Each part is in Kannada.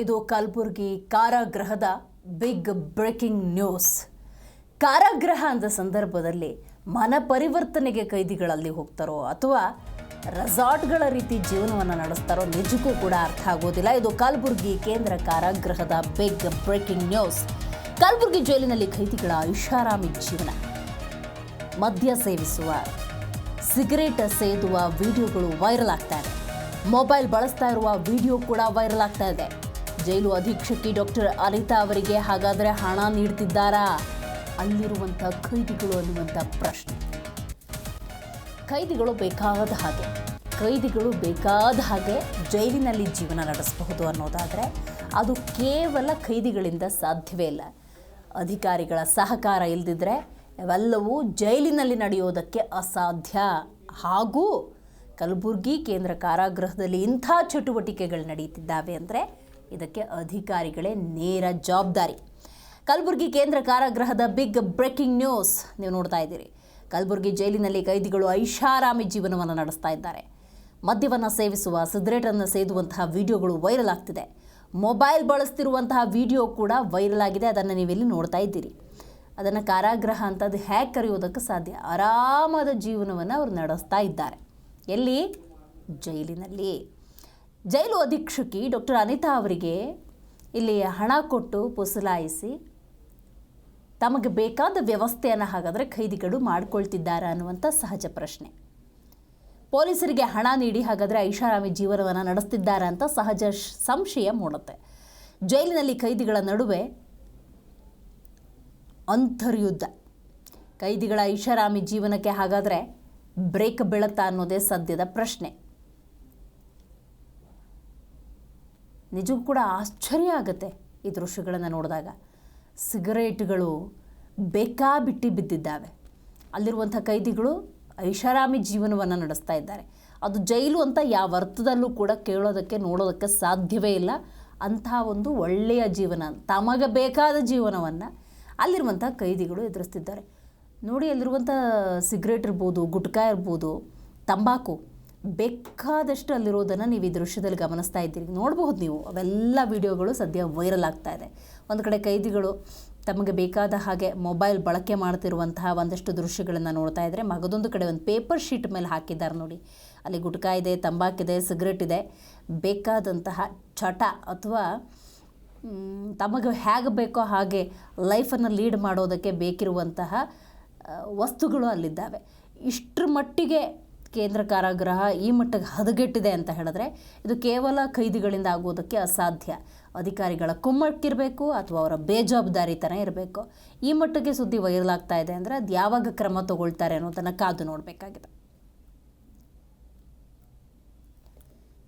ಇದು ಕಲಬುರಗಿ ಕಾರಾಗೃಹದ ಬಿಗ್ ಬ್ರೇಕಿಂಗ್ ನ್ಯೂಸ್. ಕಾರಾಗೃಹ ಅಂದ ಸಂದರ್ಭದಲ್ಲಿ ಮನ ಪರಿವರ್ತನೆಗೆ ಕೈದಿಗಳಲ್ಲಿ ಹೋಗ್ತಾರೋ ಅಥವಾ ರೆಸಾರ್ಟ್ಗಳ ರೀತಿ ಜೀವನವನ್ನು ನಡೆಸ್ತಾರೋ ನಿಜಕ್ಕೂ ಕೂಡ ಅರ್ಥ ಆಗೋದಿಲ್ಲ. ಇದು ಕಲಬುರಗಿ ಕೇಂದ್ರ ಕಾರಾಗೃಹದ ಬಿಗ್ ಬ್ರೇಕಿಂಗ್ ನ್ಯೂಸ್. ಕಲಬುರ್ಗಿ ಜೈಲಿನಲ್ಲಿ ಕೈದಿಗಳ ಐಷಾರಾಮಿ ಜೀವನ. ಮದ್ಯ ಸೇವಿಸುವ, ಸಿಗರೇಟ್ ಸೇದುವ ವಿಡಿಯೋಗಳು ವೈರಲ್ ಆಗ್ತಾ ಇದೆ. ಮೊಬೈಲ್ ಬಳಸ್ತಾ ಇರುವ ವಿಡಿಯೋ ಕೂಡ ವೈರಲ್ ಆಗ್ತಾ ಇದೆ. ಜೈಲು ಅಧೀಕ್ಷಕಿ ಡಾಕ್ಟರ್ ಅನಿತಾ ಅವರಿಗೆ ಹಾಗಾದರೆ ಹಣ ನೀಡ್ತಿದ್ದಾರಾ? ಅಲ್ಲಿರುವಂಥ ಖೈದಿಗಳು ಅನ್ನುವಂಥ ಪ್ರಶ್ನೆ. ಖೈದಿಗಳು ಬೇಕಾದ ಹಾಗೆ. ಖೈದಿಗಳು ಬೇಕಾದ ಹಾಗೆ ಜೈಲಿನಲ್ಲಿ ಜೀವನ ನಡೆಸಬಹುದು ಅನ್ನೋದಾದರೆ ಅದು ಕೇವಲ ಖೈದಿಗಳಿಂದ ಸಾಧ್ಯವೇ ಇಲ್ಲ. ಅಧಿಕಾರಿಗಳ ಸಹಕಾರ ಇಲ್ಲದಿದ್ದರೆ ಇವೆಲ್ಲವೂ ಜೈಲಿನಲ್ಲಿ ನಡೆಯೋದಕ್ಕೆ ಅಸಾಧ್ಯ. ಹಾಗೂ ಕಲಬುರಗಿ ಕೇಂದ್ರ ಕಾರಾಗೃಹದಲ್ಲಿ ಇಂಥ ಚಟುವಟಿಕೆಗಳು ನಡೀತಿದ್ದಾವೆ ಅಂದರೆ ಇದಕ್ಕೆ ಅಧಿಕಾರಿಗಳೇ ನೇರ ಜವಾಬ್ದಾರಿ. ಕಲಬುರಗಿ ಕೇಂದ್ರ ಕಾರಾಗೃಹದ ಬಿಗ್ ಬ್ರೇಕಿಂಗ್ ನ್ಯೂಸ್ ನೀವು ನೋಡ್ತಾ ಇದ್ದೀರಿ. ಕಲಬುರಗಿ ಜೈಲಿನಲ್ಲಿ ಕೈದಿಗಳು ಐಷಾರಾಮಿ ಜೀವನವನ್ನು ನಡೆಸ್ತಾ ಇದ್ದಾರೆ. ಮದ್ಯವನ್ನು ಸೇವಿಸುವ ಸಿಗರೇಟನ್ನು ಸೇದುವಂತಹ ವಿಡಿಯೋಗಳು ವೈರಲ್ ಆಗ್ತಿದೆ. ಮೊಬೈಲ್ ಬಳಸ್ತಿರುವಂತಹ ವಿಡಿಯೋ ಕೂಡ ವೈರಲ್ ಆಗಿದೆ, ಅದನ್ನು ನೀವಿಲ್ಲಿ ನೋಡ್ತಾ ಇದ್ದೀರಿ. ಅದನ್ನು ಕಾರಾಗೃಹ ಅಂತ ಅದು ಕರೆಯುವುದಕ್ಕೆ ಸಾಧ್ಯ. ಆರಾಮದ ಜೀವನವನ್ನು ಅವರು ನಡೆಸ್ತಾ ಇದ್ದಾರೆ. ಎಲ್ಲಿ? ಜೈಲಿನಲ್ಲಿ. ಜೈಲು ಅಧೀಕ್ಷಕಿ ಡಾಕ್ಟರ್ ಅನಿತಾ ಅವರಿಗೆ ಇಲ್ಲಿ ಹಣ ಕೊಟ್ಟು ಪುಸಲಾಯಿಸಿ ತಮಗೆ ಬೇಕಾದ ವ್ಯವಸ್ಥೆಯನ್ನು ಹಾಗಾದರೆ ಖೈದಿಗಳು ಮಾಡ್ಕೊಳ್ತಿದ್ದಾರೆ ಅನ್ನುವಂಥ ಸಹಜ ಪ್ರಶ್ನೆ. ಪೊಲೀಸರಿಗೆ ಹಣ ನೀಡಿ ಹಾಗಾದರೆ ಐಷಾರಾಮಿ ಜೀವನವನ್ನು ನಡೆಸ್ತಿದ್ದಾರೆ ಅಂತ ಸಹಜ ಸಂಶಯ ಮೂಡುತ್ತೆ. ಜೈಲಿನಲ್ಲಿ ಖೈದಿಗಳ ನಡುವೆ ಅಂತರ್ಯುದ್ಧ ಕೈದಿಗಳ ಐಷಾರಾಮಿ ಜೀವನಕ್ಕೆ ಹಾಗಾದರೆ ಬ್ರೇಕ್ ಬೀಳುತ್ತಾ ಅನ್ನೋದೇ ಸದ್ಯದ ಪ್ರಶ್ನೆ. ನಿಜಕ್ಕೂ ಕೂಡ ಆಶ್ಚರ್ಯ ಆಗುತ್ತೆ ಈ ದೃಶ್ಯಗಳನ್ನು ನೋಡಿದಾಗ. ಸಿಗರೇಟ್ಗಳು ಬೇಕಾಬಿಟ್ಟಿ ಬಿದ್ದಿದ್ದಾವೆ. ಅಲ್ಲಿರುವಂಥ ಕೈದಿಗಳು ಐಷಾರಾಮಿ ಜೀವನವನ್ನು ನಡೆಸ್ತಾ ಇದ್ದಾರೆ. ಅದು ಜೈಲು ಅಂತ ಯಾವ ಅರ್ಥದಲ್ಲೂ ಕೂಡ ಕೇಳೋದಕ್ಕೆ, ನೋಡೋದಕ್ಕೆ ಸಾಧ್ಯವೇ ಇಲ್ಲ. ಅಂಥ ಒಂದು ಒಳ್ಳೆಯ ಜೀವನ, ತಮಗೆ ಬೇಕಾದ ಜೀವನವನ್ನು ಅಲ್ಲಿರುವಂಥ ಕೈದಿಗಳು ಎದುರಿಸ್ತಿದ್ದಾರೆ. ನೋಡಿ, ಅಲ್ಲಿರುವಂಥ ಸಿಗರೇಟ್ ಇರ್ಬೋದು, ಗುಟ್ಕಾ ಇರ್ಬೋದು, ತಂಬಾಕು ಬೇಕಾದಷ್ಟು ಅಲ್ಲಿರೋದನ್ನು ನೀವು ಈ ದೃಶ್ಯದಲ್ಲಿ ಗಮನಿಸ್ತಾ ಇದ್ದೀರಿ. ನೋಡಬಹುದು ನೀವು, ಅವೆಲ್ಲ ವಿಡಿಯೋಗಳು ಸದ್ಯ ವೈರಲ್ ಆಗ್ತಾ ಇದೆ. ಒಂದು ಕಡೆ ಕೈದಿಗಳು ತಮಗೆ ಬೇಕಾದ ಹಾಗೆ ಮೊಬೈಲ್ ಬಳಕೆ ಮಾಡ್ತಿರುವಂತಹ ಒಂದಷ್ಟು ದೃಶ್ಯಗಳನ್ನು ನೋಡ್ತಾ ಇದ್ದರೆ ಮಗದೊಂದು ಕಡೆ ಒಂದು ಪೇಪರ್ ಶೀಟ್ ಮೇಲೆ ಹಾಕಿದ್ದಾರೆ ನೋಡಿ. ಅಲ್ಲಿ ಗುಟ್ಕಾ ಇದೆ ತಂಬಾಕಿದೆ ಸಿಗರೇಟ್ ಇದೆ. ಬೇಕಾದಂತಹ ಚಟ ಅಥವಾ ತಮಗೆ ಹೇಗೆ ಬೇಕೋ ಹಾಗೆ ಲೈಫನ್ನು ಲೀಡ್ ಮಾಡೋದಕ್ಕೆ ಬೇಕಿರುವಂತಹ ವಸ್ತುಗಳು ಅಲ್ಲಿದ್ದಾವೆ. ಇಷ್ಟರ ಮಟ್ಟಿಗೆ ಕೇಂದ್ರ ಕಾರಾಗೃಹ ಈ ಮಟ್ಟಿಗೆ ಹದಗೆಟ್ಟಿದೆ ಅಂತ ಹೇಳಿದ್ರೆ ಇದು ಕೇವಲ ಖೈದಿಗಳಿಂದ ಆಗೋದಕ್ಕೆ ಅಸಾಧ್ಯ. ಅಧಿಕಾರಿಗಳ ಕುಮ್ಮಕ್ಕಿರಬೇಕು ಅಥವಾ ಅವರ ಬೇಜವಾಬ್ದಾರಿತನ ಇರಬೇಕು. ಈ ಮಟ್ಟಕ್ಕೆ ಸುದ್ದಿ ವೈರಲ್ ಆಗ್ತಾ ಇದೆ ಅಂದರೆ ಅದು ಯಾವಾಗ ಕ್ರಮ ತಗೊಳ್ತಾರೆ ಅನ್ನೋದನ್ನು ಕಾದು ನೋಡಬೇಕಾಗಿದೆ.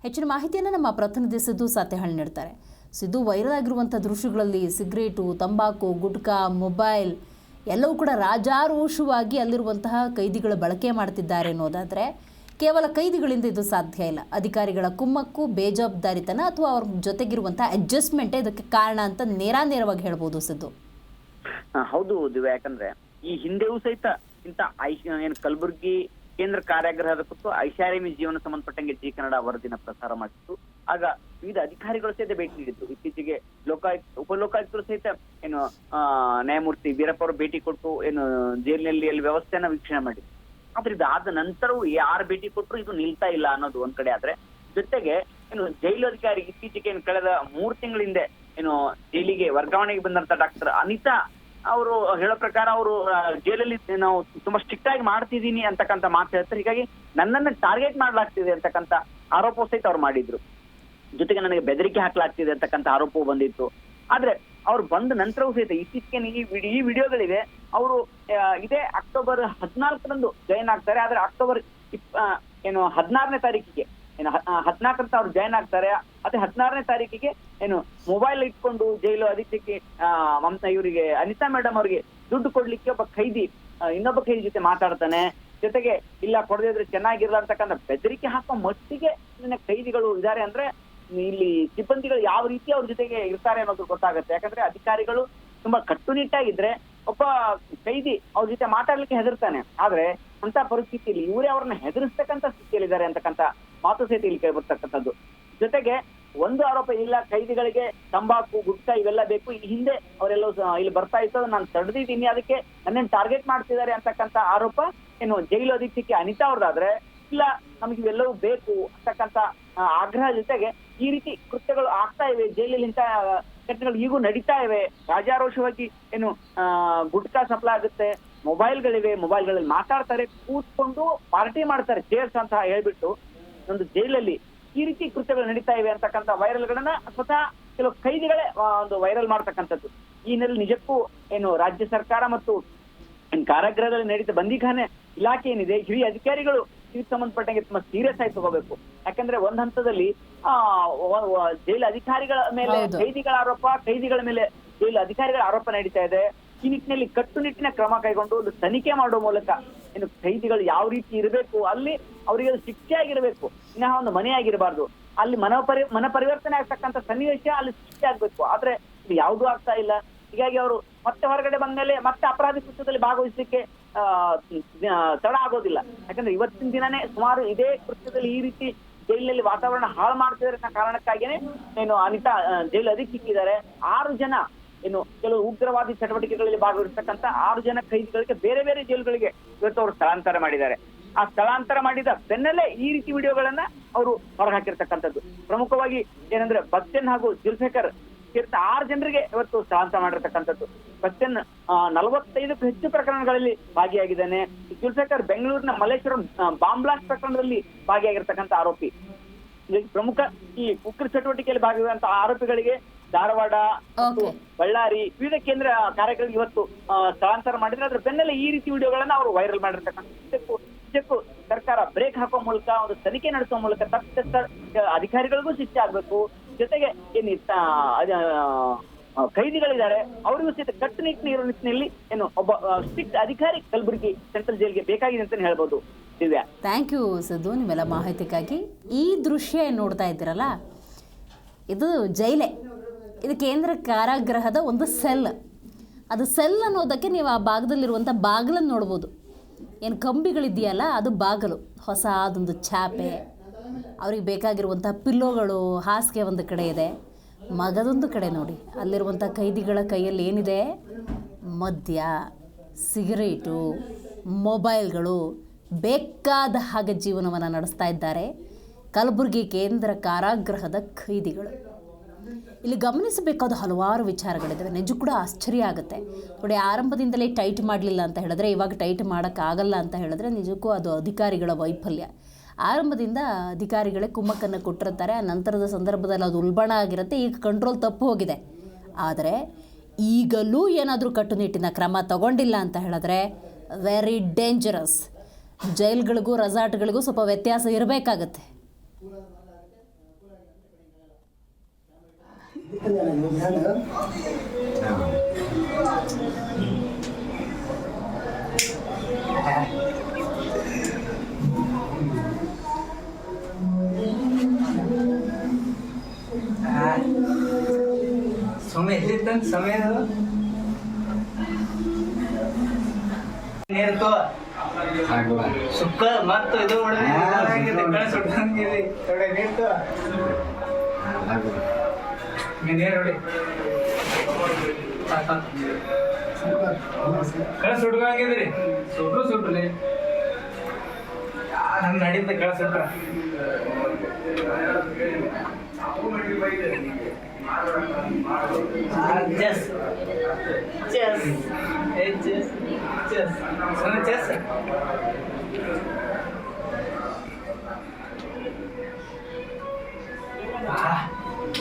ಹೆಚ್ಚಿನ ಮಾಹಿತಿಯನ್ನು ನಮ್ಮ ಪ್ರತಿನಿಧಿ ಸಿದ್ದು ಸಾತೆಹಳ್ಳಿ ನೀಡ್ತಾರೆ. ಸಿದ್ದು ವೈರಲ್ ಆಗಿರುವಂಥ ದೃಶ್ಯಗಳಲ್ಲಿ ಸಿಗರೇಟು, ತಂಬಾಕು, ಗುಟ್ಕಾ, ಮೊಬೈಲ್ ಎಲ್ಲವೂ ಕೂಡ ರಾಜಾರೋಷವಾಗಿ ಅಲ್ಲಿರುವಂತಹ ಕೈದಿಗಳು ಬಳಕೆ ಮಾಡ್ತಿದ್ದಾರೆ ಅನ್ನೋದಾದರೆ ಕೇವಲ ಕೈದಿಗಳಿಂದ ಇದು ಸಾಧ್ಯ ಇಲ್ಲ. ಅಧಿಕಾರಿಗಳ ಕುಮ್ಮಕ್ಕು, ಬೇಜವಾಬ್ದಾರಿತನ ಅಥವಾ ಅವ್ರ ಜೊತೆಗಿರುವಂತಹ ಅಡ್ಜಸ್ಟ್ಮೆಂಟೇ ಇದಕ್ಕೆ ಕಾರಣ ಅಂತ ನೇರಾನೇರವಾಗಿ ಹೇಳ್ಬೋದು ಸಿದ್ದು. ಹೌದು ಯಾಕಂದ್ರೆ ಈ ಹಿಂದೆಯೂ ಸಹಿತ ಐ, ಏನು ಕಲಬುರಗಿ ಕೇಂದ್ರ ಕಾರ್ಯಾಗ್ರಹದ ಕುರಿತು ಐಷಾರಾಮಿ ಜೀವನ ಸಂಬಂಧಪಟ್ಟಂಗೆ ಜಿ ಕನ್ನಡ ವರದಿನ ಪ್ರಸಾರ ಮಾಡಿತ್ತು. ಆಗ ವಿವಿಧ ಅಧಿಕಾರಿಗಳು ಸಹಿತ ಭೇಟಿ ನೀಡಿದ್ದು ಇತ್ತೀಚೆಗೆ ಲೋಕಾಯುಕ್ತ, ಉಪಲೋಕಾಯುಕ್ತರು ಸಹಿತ ಏನು ನ್ಯಾಯಮೂರ್ತಿ ವೀರಪ್ಪ ಅವರು ಭೇಟಿ ಕೊಟ್ಟು ಏನು, ಜೈಲಿನಲ್ಲಿ ಅಲ್ಲಿ ವ್ಯವಸ್ಥೆಯನ್ನ ವೀಕ್ಷಣೆ ಮಾಡಿದ್ರು. ಆದ್ರೆ ಇದಾದ ನಂತರವೂ ಯಾರು ಭೇಟಿ ಕೊಟ್ಟರು ಇದು ನಿಲ್ತಾ ಇಲ್ಲ ಅನ್ನೋದು ಒಂದ್ ಕಡೆ ಆದ್ರೆ, ಜೊತೆಗೆ ಏನು ಜೈಲು ಅಧಿಕಾರಿ ಇತ್ತೀಚೆಗೆ ಏನು, ಕಳೆದ ಮೂರ್ ತಿಂಗಳ ಹಿಂದೆ ಏನು, ಜೈಲಿಗೆ ವರ್ಗಾವಣೆಗೆ ಬಂದಂತ ಡಾಕ್ಟರ್ ಅನಿತಾ ಅವರು ಹೇಳೋ ಪ್ರಕಾರ ಅವರು ಜೈಲಲ್ಲಿ ನಾವು ತುಂಬಾ ಸ್ಟ್ರಿಕ್ಟ್ ಆಗಿ ಮಾಡ್ತಿದ್ದೀನಿ ಅಂತಕ್ಕಂತ ಮಾತು ಹೇಳ್ತಾರೆ. ಹೀಗಾಗಿ ನನ್ನನ್ನು ಟಾರ್ಗೆಟ್ ಮಾಡಲಾಗ್ತಿದೆ ಅಂತಕ್ಕಂತ ಆರೋಪ ಸಹಿತ ಅವ್ರು ಮಾಡಿದ್ರು. ಜೊತೆಗೆ ನನಗೆ ಬೆದರಿಕೆ ಹಾಕಲಾಗ್ತಿದೆ ಅಂತಕ್ಕಂತ ಆರೋಪವು ಬಂದಿತ್ತು. ಆದ್ರೆ ಅವ್ರು ಬಂದ ನಂತರವೂ ಸಹಿತ ಇತ್ತೀಚೆಗೆ ಈ ವಿಡಿ- ಈ ವಿಡಿಯೋಗಳಿವೆ. ಅವರು ಇದೇ ಅಕ್ಟೋಬರ್ ಹದಿನಾಲ್ಕರಂದು ಜಾಯಿನ್ ಆಗ್ತಾರೆ. ಆದ್ರೆ ಅಕ್ಟೋಬರ್ ಏನು ಹದಿನಾರನೇ ತಾರೀಕಿಗೆ, ಏನು ಹದಿನಾಲ್ಕರಂತ ಅವ್ರು ಜಾಯಿನ್ ಆಗ್ತಾರೆ. ಅದೇ ಹದಿನಾರನೇ ತಾರೀಕಿಗೆ ಏನು ಮೊಬೈಲ್ ಇಟ್ಕೊಂಡು ಜೈಲು ಅದಕ್ಕೆ ಮಮತಾ ಇವರಿಗೆ, ಅನಿತಾ ಮೇಡಮ್ ಅವರಿಗೆ ದುಡ್ಡು ಕೊಡ್ಲಿಕ್ಕೆ ಒಬ್ಬ ಖೈದಿ ಇನ್ನೊಬ್ಬ ಖೈದಿ ಜೊತೆ ಮಾತಾಡ್ತಾನೆ. ಜೊತೆಗೆ, ಇಲ್ಲ ಕೊಡದೇ ಇದ್ರೆ ಚೆನ್ನಾಗಿರಲ್ಲ ಅಂತಕ್ಕಂಥ ಬೆದರಿಕೆ ಹಾಕೋ ಮಟ್ಟಿಗೆ ಖೈದಿಗಳು ಇದಾರೆ ಅಂದ್ರೆ, ಇಲ್ಲಿ ಸಿಬ್ಬಂದಿಗಳು ಯಾವ ರೀತಿ ಅವ್ರ ಜೊತೆಗೆ ಇರ್ತಾರೆ ಅನ್ನೋದು ಗೊತ್ತಾಗುತ್ತೆ. ಯಾಕಂದ್ರೆ ಅಧಿಕಾರಿಗಳು ತುಂಬಾ ಕಟ್ಟುನಿಟ್ಟಾಗಿದ್ರೆ ಒಬ್ಬ ಕೈದಿ ಅವ್ರ ಜೊತೆ ಮಾತಾಡ್ಲಿಕ್ಕೆ ಹೆದರ್ತಾನೆ. ಆದ್ರೆ ಅಂತ ಪರಿಸ್ಥಿತಿಯಲ್ಲಿ ಇವರೇ ಅವ್ರನ್ನ ಹೆದರಿಸ್ತಕ್ಕಂತ ಸ್ಥಿತಿಯಲ್ಲಿದ್ದಾರೆ ಅಂತಕ್ಕಂತ ಮಾತು ಸಹಿತ ಇಲ್ಲಿ ಕೇಳ್ಬರ್ತಕ್ಕಂಥದ್ದು ಜೊತೆಗೆ ಒಂದು ಆರೋಪ ಇಲ್ಲ ಕೈದಿಗಳಿಗೆ ತಂಬಾಕು ಗುಟ್ಕಾ ಇವೆಲ್ಲ ಬೇಕು. ಈ ಹಿಂದೆ ಅವರೆಲ್ಲ ಇಲ್ಲಿ ಬರ್ತಾ ಇತ್ತು ನಾನು ತಡೆದಿದ್ದೀನಿ. ಅದಕ್ಕೆ ನನ್ನೇನು ಟಾರ್ಗೆಟ್ ಮಾಡ್ತಿದ್ದಾರೆ ಅಂತಕ್ಕಂತ ಆರೋಪ ಏನು ಜೈಲು ಅಧೀಕ್ಷಕಿ ಅನಿತಾ ಅವ್ರದ್ದಾದ್ರೆ ಇಲ್ಲ ನಮ್ಗೆ ಇವೆಲ್ಲವೂ ಬೇಕು ಅಂತಕ್ಕಂತ ಆ, ಆಗ್ರಹ ಜೊತೆಗೆ ಈ ರೀತಿ ಕೃತ್ಯಗಳು ಆಗ್ತಾ ಇವೆ. ಜೈಲಲ್ಲಿ ಇಂಥ ಘಟನೆಗಳು ಈಗೂ ನಡೀತಾ ಇವೆ. ರಾಜಾರೋಷವಾಗಿ ಏನು ಗುಟ್ಕಾ ಸಪ್ಲೈ ಆಗುತ್ತೆ. ಮೊಬೈಲ್ಗಳಿವೆ ಮೊಬೈಲ್ಗಳಲ್ಲಿ ಮಾತಾಡ್ತಾರೆ ಕೂತ್ಕೊಂಡು ಪಾರ್ಟಿ ಮಾಡ್ತಾರೆ. ಚೇರ್ಸ್ ಅಂತ ಹೇಳ್ಬಿಟ್ಟು ಒಂದು ಜೈಲಲ್ಲಿ ಈ ರೀತಿ ಕೃತ್ಯಗಳು ನಡೀತಾ ಇವೆ ಅಂತಕ್ಕಂಥ ವೈರಲ್ಗಳನ್ನ ಸ್ವತಃ ಕೆಲವು ಕೈದಿಗಳೇ ಒಂದು ವೈರಲ್ ಮಾಡ್ತಕ್ಕಂಥದ್ದು. ಈ ಹಿನ್ನೆಲೆ ನಿಜಕ್ಕೂ ಏನು ರಾಜ್ಯ ಸರ್ಕಾರ ಮತ್ತು ಕಾರಾಗೃಹದಲ್ಲಿ ನಡೀತ ಬಂದಿಖಾನೆ ಇಲಾಖೆ ಏನಿದೆ ಹಿರಿಯ ಅಧಿಕಾರಿಗಳು ಇದಕ್ಕೆ ಸಂಬಂಧಪಟ್ಟಂಗೆ ತುಂಬಾ ಸೀರಿಯಸ್ ಆಗಿ ತಗೋಬೇಕು. ಯಾಕಂದ್ರೆ ಒಂದ್ ಹಂತದಲ್ಲಿ ಆ ಜೈಲು ಅಧಿಕಾರಿಗಳ ಮೇಲೆ ಕೈದಿಗಳ ಆರೋಪ ಕೈದಿಗಳ ಮೇಲೆ ಜೈಲು ಅಧಿಕಾರಿಗಳ ಆರೋಪ ನಡೀತಾ ಇದೆ. ಈ ನಿಟ್ಟಿನಲ್ಲಿ ಕಟ್ಟುನಿಟ್ಟಿನ ಕ್ರಮ ಕೈಗೊಂಡು ಒಂದು ತನಿಖೆ ಮಾಡುವ ಮೂಲಕ ಏನು ಖೈದಿಗಳು ಯಾವ ರೀತಿ ಇರಬೇಕು, ಅಲ್ಲಿ ಅವರಿಗೆ ಅದು ಶಿಕ್ಷೆ ಆಗಿರಬೇಕು ಇನ್ನ ಒಂದು ಮನೆ ಆಗಿರಬಾರ್ದು ಅಲ್ಲಿ ಮನ ಪರಿ ಮನ ಪರಿವರ್ತನೆ ಆಗ್ತಕ್ಕಂಥ ಸನ್ನಿವೇಶ ಅಲ್ಲಿ ಶಿಕ್ಷೆ ಆಗ್ಬೇಕು. ಆದ್ರೆ ಇದು ಯಾವುದೂ ಆಗ್ತಾ ಇಲ್ಲ. ಹೀಗಾಗಿ ಅವರು ಮತ್ತೆ ಹೊರಗಡೆ ಬಂದ್ಮೇಲೆ ಮತ್ತೆ ಅಪರಾಧ ಕೃತ್ಯದಲ್ಲಿ ಭಾಗವಹಿಸಲಿಕ್ಕೆ ತಡ ಆಗೋದಿಲ್ಲ. ಯಾಕಂದ್ರೆ ಇವತ್ತಿನ ದಿನನೇ ಸುಮಾರು ಇದೇ ಕೃತ್ಯದಲ್ಲಿ ಈ ರೀತಿ ಜೈಲಿನಲ್ಲಿ ವಾತಾವರಣ ಹಾಳು ಮಾಡ್ತಿದ್ದಾರೆ ಕಾರಣಕ್ಕಾಗಿಯೇ ಏನು ಅನಿತಾ ಜೈಲು ಜೈಲು ಇದ್ದಾರೆ ಆರು ಜನ ಏನು ಕೆಲವು ಉಗ್ರವಾದಿ ಚಟುವಟಿಕೆಗಳಲ್ಲಿ ಭಾಗವಹಿಸ್ತಕ್ಕಂತ ಆರು ಜನ ಕೈದಿಗಳಿಗೆ ಬೇರೆ ಬೇರೆ ಜೈಲುಗಳಿಗೆ ಇವತ್ತು ಅವರು ಸ್ಥಳಾಂತರ ಮಾಡಿದ್ದಾರೆ. ಆ ಸ್ಥಳಾಂತರ ಮಾಡಿದ ಬೆನ್ನಲ್ಲೇ ಈ ರೀತಿ ವಿಡಿಯೋಗಳನ್ನ ಅವರು ಹೊರಹಾಕಿರ್ತಕ್ಕಂಥದ್ದು. ಪ್ರಮುಖವಾಗಿ ಏನಂದ್ರೆ ಬಚ್ಚನ್ ಹಾಗೂ ಜುಲ್ಫೇಕರ್ ಸೇರಿದ ಆರು ಜನರಿಗೆ ಇವತ್ತು ಸ್ಥಳಾಂತರ ಮಾಡಿರ್ತಕ್ಕಂಥದ್ದು. ಬಚ್ಚನ್ ನಲವತ್ತೈದಕ್ಕೂ ಹೆಚ್ಚು ಪ್ರಕರಣಗಳಲ್ಲಿ ಭಾಗಿಯಾಗಿದ್ದಾನೆ. ಜುಲ್ಫೇಕರ್ ಬೆಂಗಳೂರಿನ ಮಲ್ಲೇಶ್ವರಂ ಬಾಂಬ್ಲಾಸ್ಟ್ ಬಾಂಬ್ ಬ್ಲಾಸ್ಟ್ ಪ್ರಕರಣದಲ್ಲಿ ಭಾಗಿಯಾಗಿರ್ತಕ್ಕಂಥ ಆರೋಪಿ. ಪ್ರಮುಖ ಈ ಉಗ್ರ ಚಟುವಟಿಕೆಯಲ್ಲಿ ಭಾಗಿರುವಂತಹ ಆರೋಪಿಗಳಿಗೆ ಧಾರವಾಡ ಬಳ್ಳಾರಿ ವಿವಿಧ ಕೇಂದ್ರ ಕಾರ್ಯಕ್ರಮ ಇವತ್ತು ಸ್ಥಳಾಂತರ ಮಾಡಿದ್ರೆ ಅದ್ರ ಬೆನ್ನಲ್ಲೇ ಈ ರೀತಿ ವಿಡಿಯೋಗಳನ್ನ ಅವರು ವೈರಲ್ ಮಾಡಿರ್ತಕ್ಕಂಥ ಸರ್ಕಾರ ಬ್ರೇಕ್ ಹಾಕೋ ಮೂಲಕ ಒಂದು ತನಿಖೆ ನಡೆಸೋ ಮೂಲಕ ತಪ್ಪಿತಸ್ಥ ಅಧಿಕಾರಿಗಳಿಗೂ ಶಿಕ್ಷೆ ಆಗ್ಬೇಕು. ಜೊತೆಗೆ ಏನ್ ಕೈದಿಗಳಿದ್ದಾರೆ ಅವರಿಗೂ ಸಹಿತ ಕಟ್ಟುನಿಟ್ಟಿನ ಇರೋ ನಿಟ್ಟಿನಲ್ಲಿ ಏನು ಒಬ್ಬ ಸ್ಟ್ರಿಕ್ಟ್ ಅಧಿಕಾರಿ ಕಲಬುರಗಿ ಸೆಂಟ್ರಲ್ ಜೈಲ್ಗೆ ಬೇಕಾಗಿದೆ ಅಂತಾನೆ ಹೇಳ್ಬೋದು. ದಿವ್ಯಾ. ಥ್ಯಾಂಕ್ ಯು ಸಿದ್ದು ನಿಮ್ಮೆಲ್ಲ ಮಾಹಿತಿಗಾಗಿ. ಈ ದೃಶ್ಯ ನೋಡ್ತಾ ಇದ್ದೀರಲ್ಲ ಇದು ಜೈಲೆ. ಇದು ಕೇಂದ್ರ ಕಾರಾಗೃಹದ ಒಂದು ಸೆಲ್. ಅದು ಸೆಲ್ ಅನ್ನೋದಕ್ಕೆ ನೀವು ಆ ಭಾಗದಲ್ಲಿರುವಂಥ ಬಾಗಿಲನ್ನು ನೋಡ್ಬೋದು. ಏನು ಕಂಬಿಗಳಿದೆಯಲ್ಲ, ಅದು ಬಾಗಿಲು. ಹೊಸ ಅದೊಂದು ಚಾಪೆ ಅವ್ರಿಗೆ ಬೇಕಾಗಿರುವಂಥ ಪಿಲ್ಲೋಗಳು ಹಾಸಿಗೆ ಒಂದು ಕಡೆ ಇದೆ. ಮಗದೊಂದು ಕಡೆ ನೋಡಿ. ಅಲ್ಲಿರುವಂಥ ಕೈದಿಗಳ ಕೈಯಲ್ಲಿ ಏನಿದೆ? ಮದ್ಯ, ಸಿಗರೇಟು, ಮೊಬೈಲ್ಗಳು. ಬೇಕಾದ ಹಾಗೆ ಜೀವನವನ್ನು ನಡೆಸ್ತಾ ಇದ್ದಾರೆ. ಕಲಬುರಗಿ ಕೇಂದ್ರ ಕಾರಾಗೃಹದ ಖೈದಿಗಳು ಇಲ್ಲಿ ಗಮನಿಸಬೇಕಾದ ಹಲವಾರು ವಿಚಾರಗಳಿದ್ದಾವೆ. ನಿಜ ಕೂಡ ಆಶ್ಚರ್ಯ ಆಗುತ್ತೆ. ನೋಡಿ, ಆರಂಭದಿಂದಲೇ ಟೈಟ್ ಮಾಡಲಿಲ್ಲ ಅಂತ ಹೇಳಿದ್ರೆ, ಇವಾಗ ಟೈಟ್ ಮಾಡೋಕ್ಕಾಗಲ್ಲ ಅಂತ ಹೇಳಿದ್ರೆ ನಿಜಕ್ಕೂ ಅದು ಅಧಿಕಾರಿಗಳ ವೈಫಲ್ಯ. ಆರಂಭದಿಂದ ಅಧಿಕಾರಿಗಳೇ ಕುಮ್ಮಕ್ಕನ್ನು ಕೊಟ್ಟಿರ್ತಾರೆ. ಆ ನಂತರದ ಸಂದರ್ಭದಲ್ಲಿ ಅದು ಉಲ್ಬಣ ಆಗಿರುತ್ತೆ. ಈಗ ಕಂಟ್ರೋಲ್ ತಪ್ಪು ಹೋಗಿದೆ. ಆದರೆ ಈಗಲೂ ಏನಾದರೂ ಕಟ್ಟುನಿಟ್ಟಿನ ಕ್ರಮ ತಗೊಂಡಿಲ್ಲ ಅಂತ ಹೇಳಿದ್ರೆ ವೆರಿ ಡೇಂಜರಸ್ ಜೈಲ್ಗಳಿಗೂ ರೆಸಾರ್ಟ್ಗಳಿಗೂ ಸ್ವಲ್ಪ ವ್ಯತ್ಯಾಸ ಇರಬೇಕಾಗತ್ತೆ. ಸಮಯ ಎಲ್ಲಿತ್ತಂತ ಸಮಯ ನೀರ್ಕೋ ಸುಕ್ಕ ಮತ್ತು ಇದು ಹೊಡೆದ ಕಳ ಸುಟ್ಟಂಗಿದೆ ಥೋಡೆ ನೀರ್ಕೋ ನೀರು ಹೊಡಿ ಕಳ ಸುಟ್ಕೊಂಗಿದ್ರಿ ಸುಟ್ರು ಸುಟ್ರಿ. ನನ್ನ ನಡೀತ ಕಳ ಸುಟ್ರ ಚೆಸ್ ಚೆಸ್ ಚೆಸ್ ಚೆಸ್ ಚೆಸ್